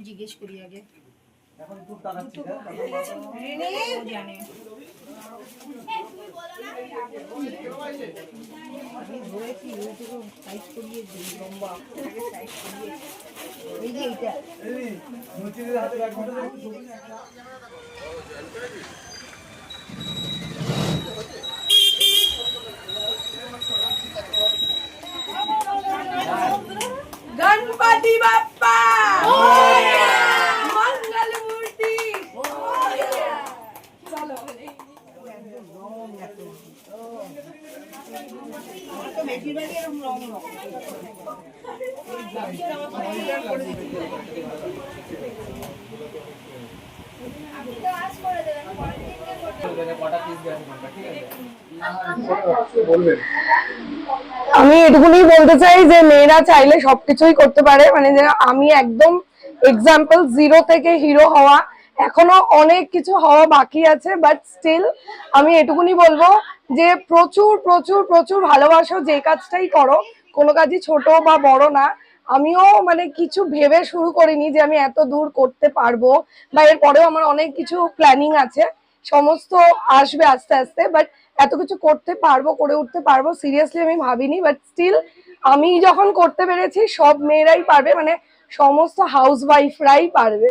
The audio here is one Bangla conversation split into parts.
জিজ্ঞেস করি এখন টানাচ্ছি না ও জানে আমি দিই লম্বা আগে সাইজ করিয়ে এই যে এইটা। এই মুচিদের হাতে আমি এটুকুনি বলতে চাই যে মেয়েরা চাইলে সবকিছুই করতে পারে মানে আমি একদম এক্সাম্পল জিরো থেকে হিরো হওয়া এখনও অনেক কিছু হওয়া বাকি আছে বাট স্টিল আমি এটুকুনি বলব যে প্রচুর প্রচুর প্রচুর ভালোবাসো যে কাজটাই করো। কোনো কাজই ছোট বা বড় না। আমিও মানে কিছু ভেবে শুরু করিনি যে আমি এত দূর করতে পারব বা এরপরেও আমার অনেক কিছু প্ল্যানিং আছে। সমস্ত আসবে আস্তে আস্তে বাট এত কিছু করতে পারব, করে উঠতে পারব সিরিয়াসলি আমি ভাবিনি বাট স্টিল আমি যখন করতে পেরেছি, সব মেয়েরাই পারবে মানে সমস্ত হাউস ওয়াইফরাই পারবে।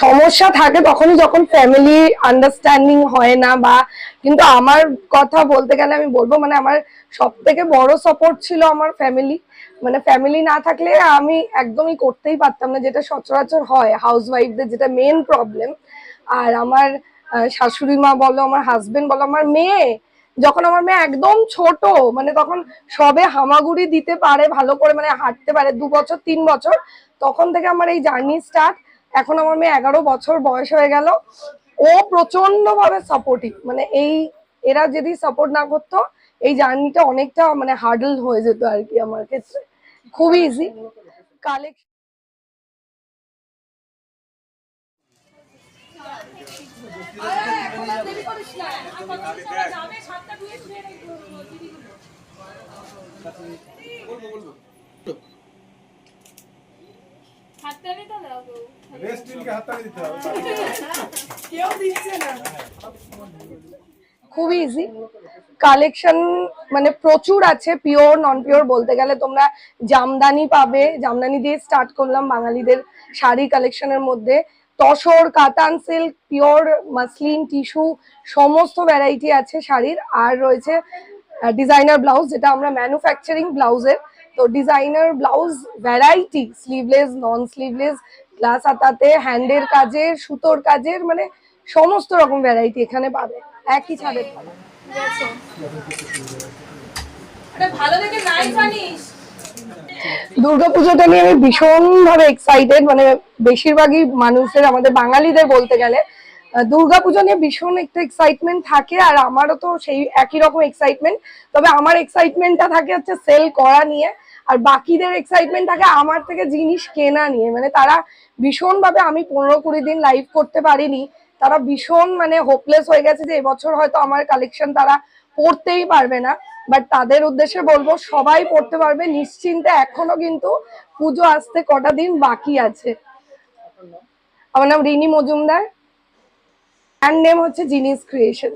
সমস্যা থাকে তখনই যখন ফ্যামিলি আন্ডারস্ট্যান্ডিং হয় না বা, কিন্তু আমার কথা বলতে গেলে আমি বলব মানে আমার সব থেকে বড় সাপোর্ট ছিল আমার ফ্যামিলি মানে ফ্যামিলি না থাকলে আমি একদমই করতেই পারতাম না, যেটা সচরাচর হয়। হাউস ওয়াইফদের যেটা মেন প্রবলেম আর আমার শাশুড়ি মা বলো, আমার হাজবেন্ড বলো, আমার মেয়ে, যখন আমার মেয়ে একদম ছোট মানে তখন সবে হামাগুড়ি দিতে পারে, ভালো করে মানে হাঁটতে পারে, দু বছর, তিন বছর, তখন থেকে আমার এই জার্নি স্টার্ট এখন আমার মেয়ে এগারো বছর বয়স হয়ে গেল। ও প্রচণ্ড ভাবে সাপোর্টিভ মানে এই, এরা যদি সাপোর্ট না করতো, এই জার্নিটা অনেকটা মানে হার্ডল হয়ে যেত আর কি আমার ক্ষেত্রে। খুবই ইজি কালেকশন রেস্ট হাততালি দিতে হবে। খুবই ইজি কালেকশন মানে প্রচুর আছে পিওর নন পিওর বলতে গেলে তোমরা জামদানি পাবে। জামদানি দিয়ে স্টার্ট করলাম বাঙালিদের শাড়ি কালেকশনের মধ্যে। Tussar katan silk pure muslin tissue সমস্ত ভ্যারাইটি আছে শাড়ির। আর রয়েছে ডিজাইনার ব্লাউজ যেটা আমরা ম্যানুফ্যাকচারিং ব্লাউজের তো designer blouse variety sleeveless non sleeveless glass হাতাতে হ্যান্ডের কাজের সুতোর কাজের মানে সমস্ত রকম ভ্যারাইটি এখানে পাবে। একই ছাদের। ভালো দেখে দুর্গাপুজোটা নিয়ে আমি ভীষণ ভাবে এক্সাইটেড মানে বেশিরভাগই মানুষের আমাদের বাঙালিদের বলতে গেলে দুর্গাপুজো নিয়ে ভীষণ একটা এক্সাইটমেন্ট থাকে আর আমারও তো সেই একই রকম এক্সাইটমেন্ট তবে আমার এক্সাইটমেন্টটা থাকে হচ্ছে সেল করা নিয়ে। আর বাকিদের এক্সাইটমেন্ট থাকে আমার থেকে জিনিস কেনা নিয়ে মানে তারা ভীষণ ভাবে আমি পনেরো কুড়ি দিন লাইভ করতে পারিনি, তারা ভীষণ মানে হোপলেস হয়ে গেছে যে এবছর হয়তো আমার কালেকশন তারা পড়তেই পারবে না। বাট তাদের উদ্দেশ্যে বলব, সবাই পড়তে পারবে, নিশ্চিন্তে এখনও কিন্তু পুজো আসতে কটা দিন বাকি আছে। আমার নাম রিনি মজুমদার অ্যান্ড নেম হচ্ছে জিনিস ক্রিয়েশন